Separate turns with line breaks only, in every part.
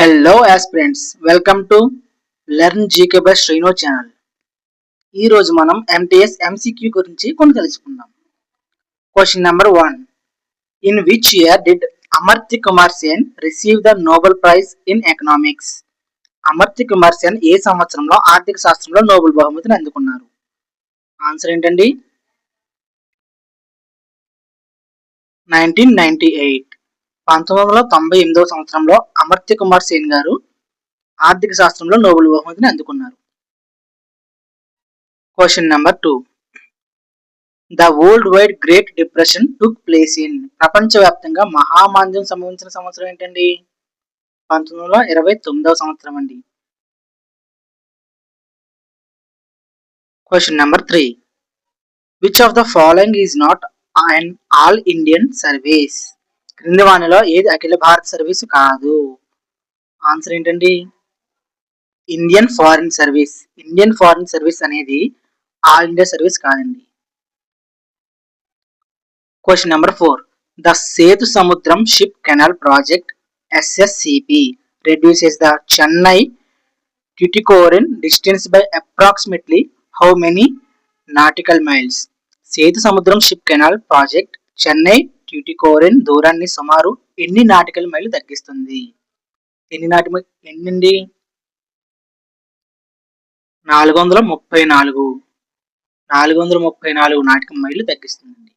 Hello aspirants welcome to learn GK by Sreeno channel ఈ రోజు మనం ఎంటీఎస్ ఎంసీక్యూ గురించి కొన్ని తెలుసుకుందాం question number one in which year did Amartya Kumar Sen receive the Nobel prize in economics Amartya Kumar Sen ఏ సంవత్సరంలో ఆర్థిక శాస్త్రంలో Nobel బహుమతిని అందుకున్నారు? ఆన్సర్ ఏంటండి? నైన్టీన్ నైన్టీ ఎయిట్ పంతొమ్మిది వందల తొంభై ఎనిమిదవ సంవత్సరంలో అమర్త్య కుమార్ సేన్ గారు ఆర్థిక శాస్త్రంలో నోబెల్ బహుమతిని అందుకున్నారు. Question number two the world wide great depression took place in ప్రపంచవ్యాప్తంగా మహామాంద్యం సంభవించిన సంవత్సరం ఏంటండి? పంతొమ్మిది వందల ఇరవై తొమ్మిదవ సంవత్సరం అండి. Question number three which of the following is not and all Indian service క్రింది వాణిలో ఏది అఖిల భారత సర్వీస్ కాదు. ఆన్సర్ ఏంటండి? Indian foreign service Indian foreign service అనేది ఆల్ ఇండియా సర్వీస్ కాదండి. Question number four the Sethu Samudram ship canal project SSCP reduces the Chennai Tuticorin distance by approximately how many nautical miles? Sethu Samudram ship canal project Chennai Tuticorin దూరాన్ని సుమారు ఎన్ని నాటికల మైలు తగ్గిస్తుంది? ఎన్ని నాటి ఎన్నండి నాలుగు వందల ముప్పై నాలుగు నాలుగు వందల ముప్పై నాలుగు నాటిక మైలు తగ్గిస్తుందండి.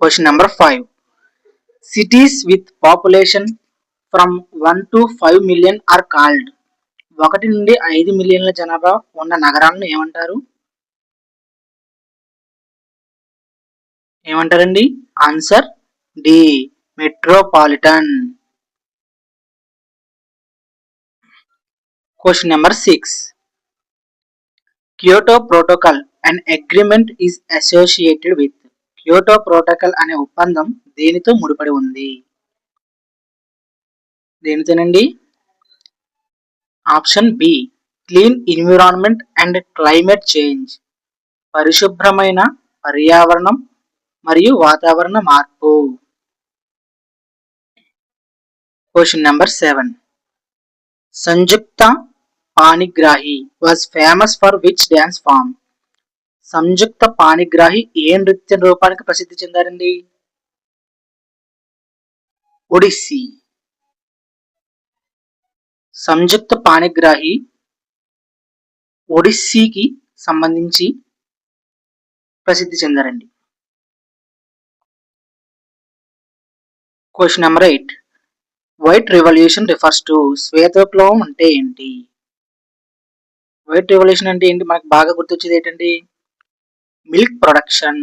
Question number five cities with population from one to five million are called ఒకటి నుండి ఐదు మిలియన్ల జనాభా ఉన్న నగరాలను ఏమంటారు? ఏమంటారండి? Answer D. Metropolitan. Question number six. Kyoto protocol and agreement is associated with Kyoto protocol అనే ఒప్పందం దేనితో ముడిపడి ఉంది? దేనితోనండి? Option B. Clean environment and climate change. పరిశుభ్రమైన పర్యావరణం మరియు వాతావరణ మార్పు. Question number seven Sanjukta Panigrahi was famous for which dance form Sanjukta Panigrahi ఏ నృత్య రూపానికి ప్రసిద్ధి చెందారండి? ఒడిస్సీ. సంయుక్త పాణిగ్రాహి ఒడిస్సీకి సంబంధించి ప్రసిద్ధి చెందారండి. Question number eight white revolution refers to శ్వేత విప్లవం అంటే ఏంటి? వైట్ రెవల్యూషన్ అంటే ఏంటి? మనకు బాగా గుర్తొచ్చేది ఏంటండి? మిల్క్ ప్రొడక్షన్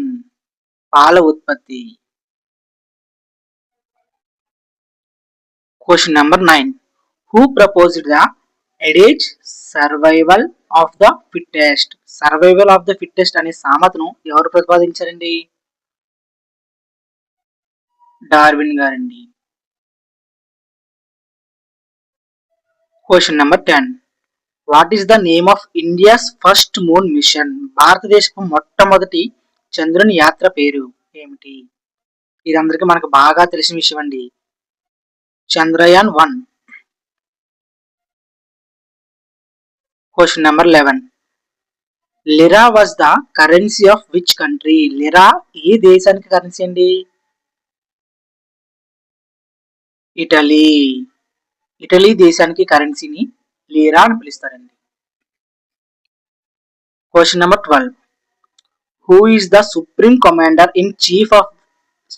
పాల ఉత్పత్తి. Question number nine who proposed the adage survival of the fittest survival of the fittest అనే సామెతను ఎవరు ప్రతిపాదించారండి? డార్విన్ గారండి. Question number ten what is the name of India's first moon mission భారతదేశపు మొట్టమొదటి చంద్రుని యాత్ర పేరు ఏమిటి? ఇది అందరికీ మనకు బాగా తెలిసిన విషయం అండి. Chandrayaan one. Question number eleven lira was the currency of which country lira ఏ దేశానికి కరెన్సీ అండి? ఇటలీ. ఇటలీ దేశానికి కరెన్సీని లీరా అని పిలుస్తారండి. Question number twelve who is the supreme commander in chief of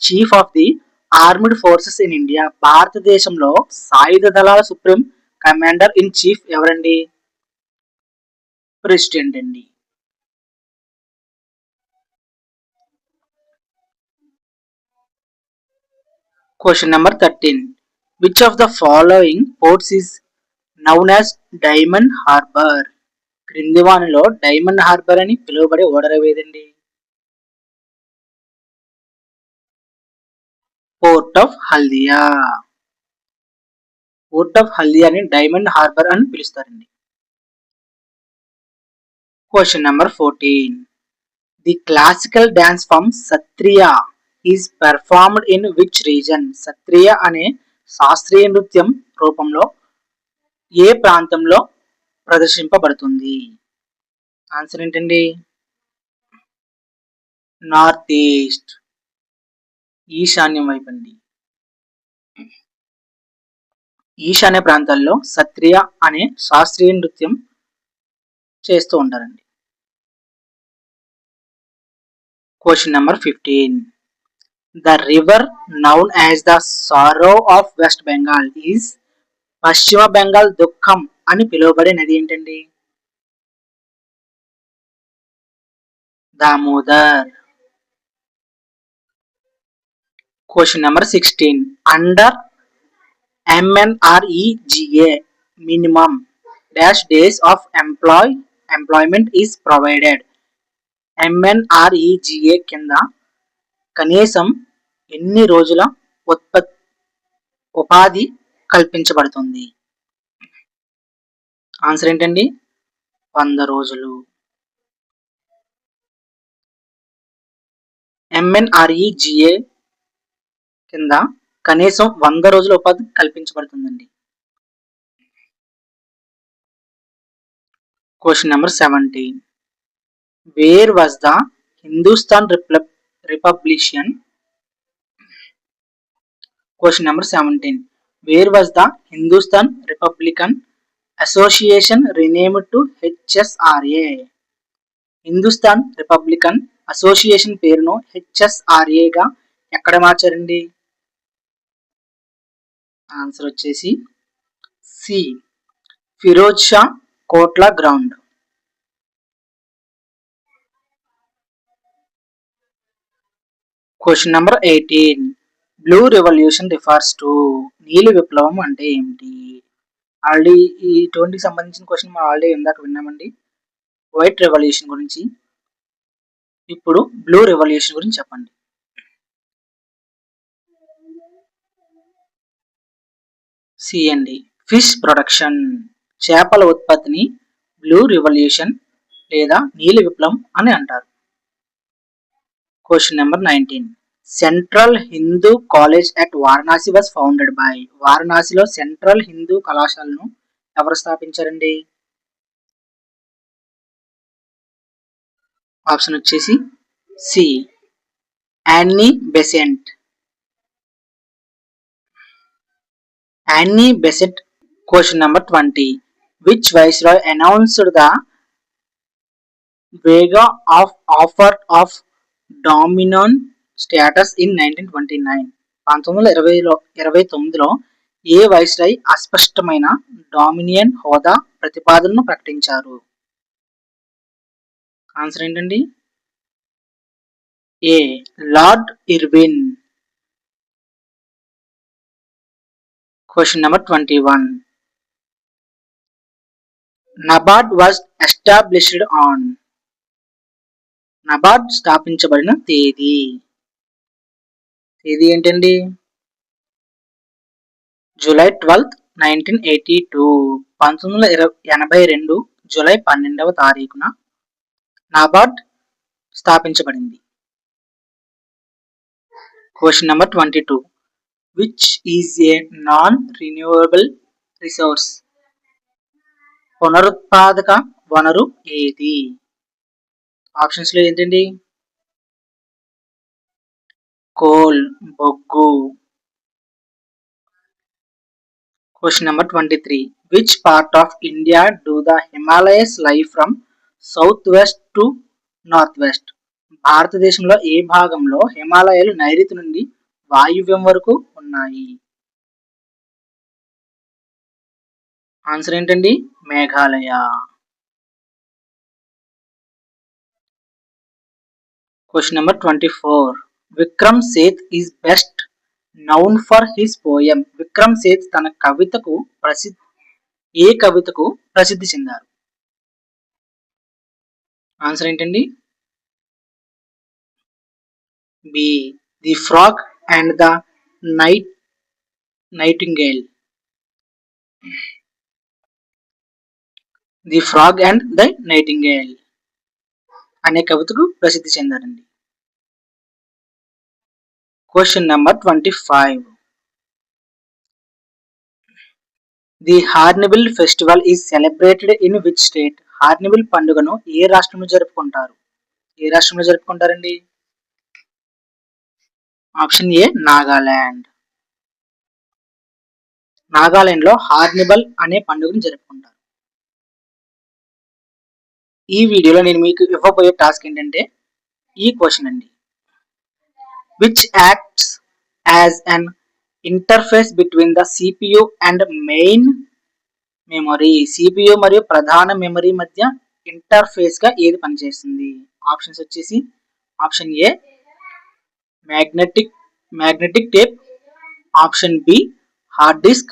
chief of the armed forces in India భారతదేశంలో సాయుధ దళాల supreme commander in chief ఎవరండి? President అండి. Question number thirteen which of the following ports is known as diamond harbour క్రింది వానిలో diamond harbour అని పిలువబడే ఓడరవేదండి port of Haldia port of హల్దియాని diamond harbour అని పిలుస్తారండి. Question number fourteen the classical dance form Sattriya is performed in which region Sattriya అనే శాస్త్రీయ నృత్యం రూపంలో ఏ ప్రాంతంలో ప్రదర్శింపబడుతుంది? ఆన్సర్ ఏంటండి? నార్త్ ఈస్ట్ ఈశాన్యం వైపు అండి ఈశాన్య ప్రాంతాల్లో సత్రియ అనే శాస్త్రీయ నృత్యం చేస్తూ ఉంటారండి. Question number fifteen the river known as the sorrow of west Bengal is పశ్చిమ బెంగాల్ దుఃఖం అని పిలువబడే నది ఏంటండి? Damodar. Question number sixteen under MNREGA minimum dash days of employ employment is provided MNREGA కింద కనీసం ఎన్ని రోజుల ఉత్పత్తి ఉపాధి కల్పించబడుతుంది? ఆన్సర్ ఏంటండి? వంద రోజులు. ఎంఎన్ఆర్ఈజిఏ కింద కనీసం వంద రోజుల ఉపాధి కల్పించబడుతుందండి. Question number seventeen where was the Hindustan republican question number seventeen where was the Hindustan republican association renamed to HSRA Hindustan republican association పేరును హెచ్ఎస్ఆర్ఏగా ఎక్కడ మార్చారండి? ఆన్సర్ వచ్చేసి C Feroz Shah Kotla ground question number eighteen blue revolution refers to నీలి విప్లవం అంటే ఏమిటి? Already ఈ ట్వంటీకి సంబంధించిన క్వశ్చన్ మనం ఆల్రెడీ ఇందాక విన్నామండి. వైట్ రెవల్యూషన్ గురించి. ఇప్పుడు బ్లూ రెవల్యూషన్ గురించి చెప్పండి. సిఎండి ఫిష్ ప్రొడక్షన్ చేపల ఉత్పత్తిని బ్లూ రివల్యూషన్ లేదా నీలి విప్లవం అని అంటారు. Question number nineteen central Hindu college at Varanasi was founded by వారణాసిలో సెంట్రల్ హిందూ కళాశాలను ఎవరు స్థాపించారండి? ఆప్షన్ వచ్చేసి C Annie Besant Annie number twenty which 20. Announced the Vega of offer of dominion status in nineteen twenty nine. పంతొమ్మిది వందల ఇరవైలో ఇరవై తొమ్మిదిలో ఏ వైస్రాయ్ అస్పష్టమైన డామినియన్ హోదా ప్రతిపాదనను ప్రకటించారు? ఆన్సర్ ఏంటండి? A. Lord Irwin. Question number twenty one. NABARD was established on NABARD స్థాపించబడిన తేదీ. తేదీ ఏంటండి? July twelfth nineteen eighty two. పంతొమ్మిది వందల ఇరవై ఎనభై రెండు జూలై పన్నెండవ తారీఖున నాబార్డ్ స్థాపించబడింది. Question number twenty two which is a non renewable resource పునరుత్పాదక వనరు ఏది? ఆప్షన్స్లో ఏంటండి? కోల్ బొగ్గు. Question number twenty three which part of India do the Himalayas lie from south west to north west భారతదేశంలో ఏ భాగంలో హిమాలయాలు నైరుతి నుండి వాయువ్యం వరకు ఉన్నాయి? ఆన్సర్ ఏంటండి? Meghalaya. Question number twenty four Vikram Seth is best known for his poem Vikram Seth తన కవితకు ప్రసిద్ధి ఏ కవితకు ప్రసిద్ధి చెందారు? ఆన్సర్ ఏంటండి? B the frog and the night nightingale the frog and the nightingale అనే కవితకు ప్రసిద్ధి చెందారండి. Question number twenty five the hornbill festival is celebrated in which state hornbill పండుగను ఏ రాష్ట్రంలో జరుపుకుంటారు? ఏ రాష్ట్రంలో జరుపుకుంటారండి? ఆప్షన్ ఏ నాగాలాండ్ నాగాలాండ్లో హార్నిబల్ అనే పండుగను జరుపుకుంటారు. ఈ వీడియోలో నేను మీకు ఇవ్వబోయే టాస్క్ ఏంటంటే ఈ క్వశ్చన్ అండి. Which acts as an interface between the CPU and main memory CPU మరియు ప్రధాన మెమరీ మధ్య ఇంటర్ఫేస్గా ఏది పనిచేస్తుంది? ఆప్షన్స్ వచ్చేసి option A magnetic magnetic tape option B hard disk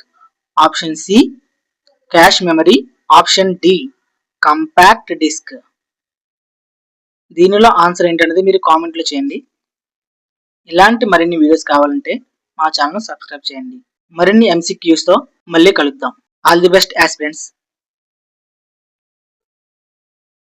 option C cache memory option D compact disk దీనిలో answer ఏంటనేది మీరు కామెంట్లో చేయండి. ఇలాంటి మరిన్ని వీడియోస్ కావాలంటే మా ఛానల్ సబ్స్క్రైబ్ చేయండి. మరిన్ని ఎంసీక్యూస్తో మళ్ళీ కలుద్దాం. All the best aspirants